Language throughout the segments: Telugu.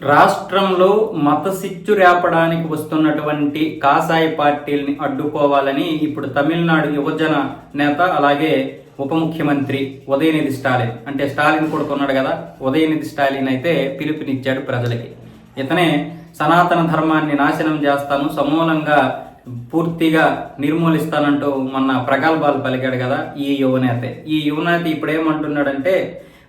రాష్ట్రంలో మత సిచ్చు రేపడానికి వస్తున్నటువంటి కాసాయి పార్టీల్ని అడ్డుకోవాలని ఇప్పుడు తమిళనాడు యువజన నేత అలాగే ఉప ముఖ్యమంత్రి ఉదయనిధి స్టాలిన్ అంటే స్టాలిన్ కొడుకున్నాడు కదా ఉదయనిధి స్టాలిన్ అయితే పిలుపునిచ్చాడు ప్రజలకి. ఇతనే సనాతన ధర్మాన్ని నాశనం చేస్తాను సమూలంగా పూర్తిగా నిర్మూలిస్తానంటూ మొన్న ప్రగల్భాలు పలికాడు కదా ఈ యువనేత ఈ యువనేత ఇప్పుడు ఏమంటున్నాడంటే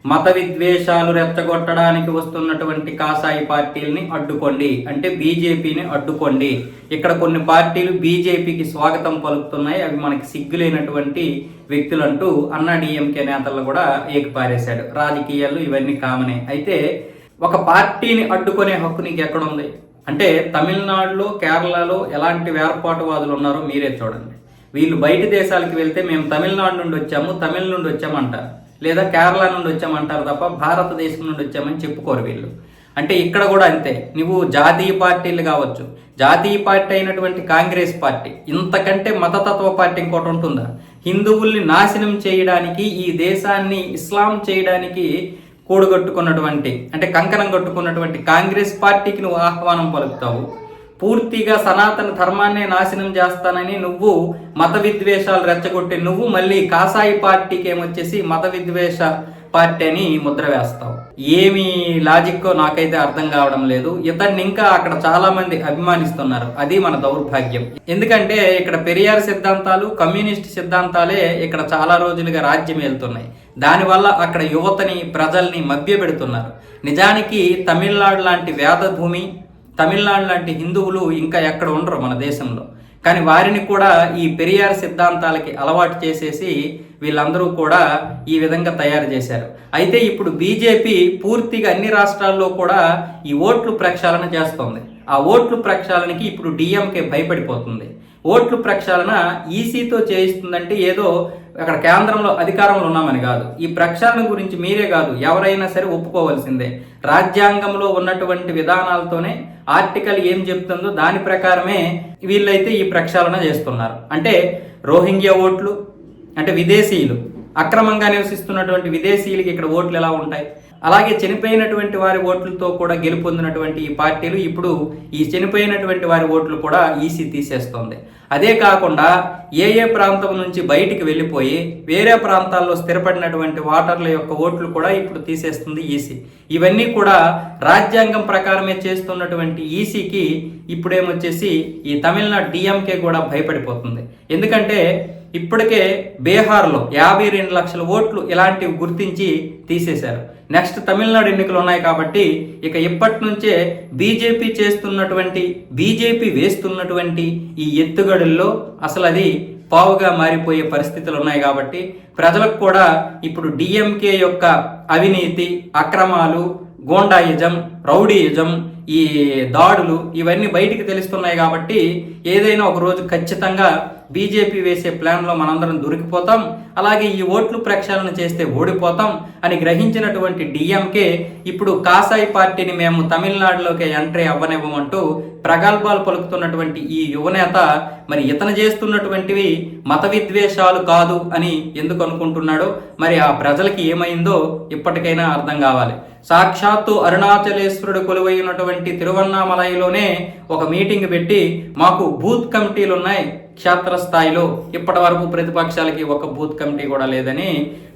మత విద్వేషాలు రెచ్చగొట్టడానికి వస్తున్నటువంటి కాసాయి పార్టీలని అడ్డుకోండి. అంటే బీజేపీని అడ్డుకోండి. ఇక్కడ కొన్ని పార్టీలు బీజేపీకి స్వాగతం పలుకుతున్నాయి. అవి మనకి సిగ్గులేనటువంటి వ్యక్తులంటూ అన్నా డిఎంకే నేతలను కూడా ఏకిపారేశాడు. రాజకీయాలు ఇవన్నీ కామనే. అయితే ఒక పార్టీని అడ్డుకునే హక్కు నీకు ఎక్కడుంది అంటే తమిళనాడులో కేరళలో ఎలాంటి వేర్పాటువాదులు ఉన్నారో మీరే చూడండి. వీళ్ళు బయట దేశాలకు వెళ్తే మేము తమిళనాడు నుండి వచ్చాము తమిళ నుండి వచ్చామంటారు. లేదా కేరళ నుండి వచ్చామంటారు తప్ప భారతదేశం నుండి వచ్చామని చెప్పుకోరు వీళ్ళు. అంటే ఇక్కడ కూడా అంతే. నువ్వు జాతీయ పార్టీలు కావచ్చు జాతీయ పార్టీ అయినటువంటి కాంగ్రెస్ పార్టీ ఇంతకంటే మతతత్వ పార్టీ ఇంకోటి ఉంటుందా? హిందువుల్ని నాశనం చేయడానికి ఈ దేశాన్ని ఇస్లాం చేయడానికి కూడగట్టుకున్నటువంటి అంటే కంకణం కట్టుకున్నటువంటి కాంగ్రెస్ పార్టీకి నువ్వు ఆహ్వానం పలుకుతావు. పూర్తిగా సనాతన ధర్మాన్నే నాశనం చేస్తానని నువ్వు మత విద్వేషాలు రెచ్చగొట్టి నువ్వు మళ్ళీ కాసాయి పార్టీకి ఏమొచ్చేసి మత విద్వేష పార్టీ అని ముద్ర వేస్తావు. ఏమి లాజిక్కో నాకైతే అర్థం కావడం లేదు. ఇతన్ని ఇంకా అక్కడ చాలా మంది అభిమానిస్తున్నారు. అది మన దౌర్భాగ్యం. ఎందుకంటే ఇక్కడ పెరియార్ సిద్ధాంతాలు కమ్యూనిస్ట్ సిద్ధాంతాలే ఇక్కడ చాలా రోజులుగా రాజ్యం వెళ్తున్నాయి దానివల్ల అక్కడ యువతని ప్రజల్ని మభ్యపెడుతున్నారు. నిజానికి తమిళనాడు లాంటి వేద భూమి తమిళనాడు లాంటి హిందువులు ఇంకా ఎక్కడ ఉండరు మన దేశంలో. కానీ వారిని కూడా ఈ పెరియార్ సిద్ధాంతాలకి అలవాటు చేసేసి వీళ్ళందరూ కూడా ఈ విధంగా తయారు చేశారు. అయితే ఇప్పుడు బీజేపీ పూర్తిగా అన్ని రాష్ట్రాల్లో కూడా ఈ ఓట్లు ప్రక్షాళన చేస్తోంది. ఆ ఓట్లు ప్రక్షాళనకి ఇప్పుడు డిఎంకే భయపడిపోతుంది. ఓట్లు ప్రక్షాళన ఈసీతో చేయిస్తుందంటే ఏదో అక్కడ కేంద్రంలో అధికారంలో ఉన్నామని కాదు. ఈ ప్రక్షాళన గురించి మీరే కాదు ఎవరైనా సరే ఒప్పుకోవాల్సిందే. రాజ్యాంగంలో ఉన్నటువంటి విధానాలతోనే ఆర్టికల్ ఏం చెప్తుందో దాని ప్రకారమే వీళ్ళైతే ఈ ప్రక్షాళన చేస్తున్నారు. అంటే రోహింగ్యా ఓట్లు అంటే విదేశీయులు అక్రమంగా నివసిస్తున్నటువంటి విదేశీయులకి ఇక్కడ ఓట్లు ఎలా ఉంటాయి? అలాగే చనిపోయినటువంటి వారి ఓట్లతో కూడా గెలుపొందినటువంటి ఈ పార్టీలు ఇప్పుడు ఈ చనిపోయినటువంటి వారి ఓట్లు కూడా ఈసీ తీసేస్తోంది. అదే కాకుండా ఏ ఏ ప్రాంతం నుంచి బయటికి వెళ్ళిపోయి వేరే ప్రాంతాల్లో స్థిరపడినటువంటి ఓటర్ల యొక్క ఓట్లు కూడా ఇప్పుడు తీసేస్తుంది ఈసీ. ఇవన్నీ కూడా రాజ్యాంగం ప్రకారమే చేస్తున్నటువంటి ఈసీకి ఇప్పుడేమొచ్చేసి ఈ తమిళనాడు డిఎంకే కూడా భయపడిపోతుంది. ఎందుకంటే ఇప్పటికే బీహార్లో యాభై రెండు లక్షల ఓట్లు ఇలాంటివి గుర్తించి తీసేశారు. నెక్స్ట్ తమిళనాడు ఎన్నికలు ఉన్నాయి కాబట్టి ఇక ఇప్పటి నుంచే బీజేపీ చేస్తున్నటువంటి బీజేపీ వేస్తున్నటువంటి ఈ ఎత్తుగడుల్లో అసలు అది పావుగా మారిపోయే పరిస్థితులు ఉన్నాయి కాబట్టి ప్రజలకు కూడా ఇప్పుడు డిఎంకే యొక్క అవినీతి అక్రమాలు గోండాయిజం రౌడీయిజం ఈ దాడులు ఇవన్నీ బయటికి తెలుస్తున్నాయి కాబట్టి ఏదైనా ఒక రోజు ఖచ్చితంగా బీజేపీ వేసే ప్లాన్లో మనందరం దొరికిపోతాం. అలాగే ఈ ఓట్లు ప్రక్షాళన చేస్తే ఓడిపోతాం అని గ్రహించినటువంటి డిఎంకే ఇప్పుడు కాసాయి పార్టీని మేము తమిళనాడులోకి ఎంట్రీ అవ్వనివ్వమంటూ ప్రగల్భాలు పలుకుతున్నటువంటి ఈ యువనేత మరి ఇతను చేస్తున్నటువంటివి మత విద్వేషాలు కాదు అని ఎందుకు అనుకుంటున్నాడో మరి ఆ ప్రజలకి ఏమైందో ఇప్పటికైనా అర్థం కావాలి. సాక్షాత్తు అరుణాచలేశ్వరుడు కొలువై ఉన్నటువంటి తిరువన్నామలైలోనే ఒక మీటింగ్ పెట్టి మాకు బూత్ కమిటీలు ఉన్నాయి క్షేత్రస్థాయిలో. ఇప్పటి వరకు ప్రతిపక్షాలకి ఒక బూత్ కమిటీ కూడా లేదని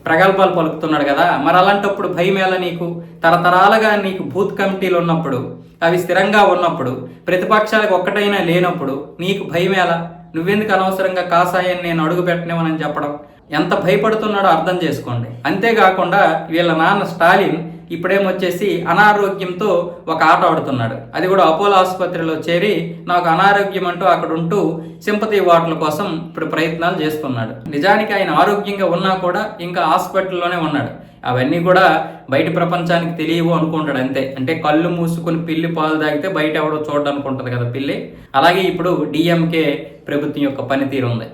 ప్రగల్భాలు పలుకుతున్నాడు కదా. మరి అలాంటప్పుడు భయమేళ నీకు? తరతరాలుగా నీకు బూత్ కమిటీలు ఉన్నప్పుడు అవి స్థిరంగా ఉన్నప్పుడు ప్రతిపక్షాలకు ఒక్కటైనా లేనప్పుడు నీకు భయమేళ నువ్వెందుకు అనవసరంగా కాసాయని నేను అడుగు పెట్టనేమని చెప్పడం? ఎంత భయపడుతున్నాడో అర్థం చేసుకోండి. అంతేకాకుండా వీళ్ళ నాన్న స్టాలిన్ ఇప్పుడేమొచ్చేసి అనారోగ్యంతో ఒక ఆట ఆడుతున్నాడు. అది కూడా అపోలో ఆసుపత్రిలో చేరి నాకు అనారోగ్యం అంటూ అక్కడ ఉంటూ సింపతి వాటల కోసం ఇప్పుడు ప్రయత్నాలు చేస్తున్నాడు. నిజానికి ఆయన ఆరోగ్యంగా ఉన్నా కూడా ఇంకా హాస్పిటల్లోనే ఉన్నాడు. అవన్నీ కూడా బయట ప్రపంచానికి తెలియవు అనుకుంటాడు అంతే. అంటే కళ్ళు మూసుకుని పిల్లి పాలు తాగితే బయట ఎవడో చూడడానికి ఉంటుంది కదా పిల్లి. అలాగే ఇప్పుడు డిఎంకే ప్రభుత్వం యొక్క పనితీరు ఉంది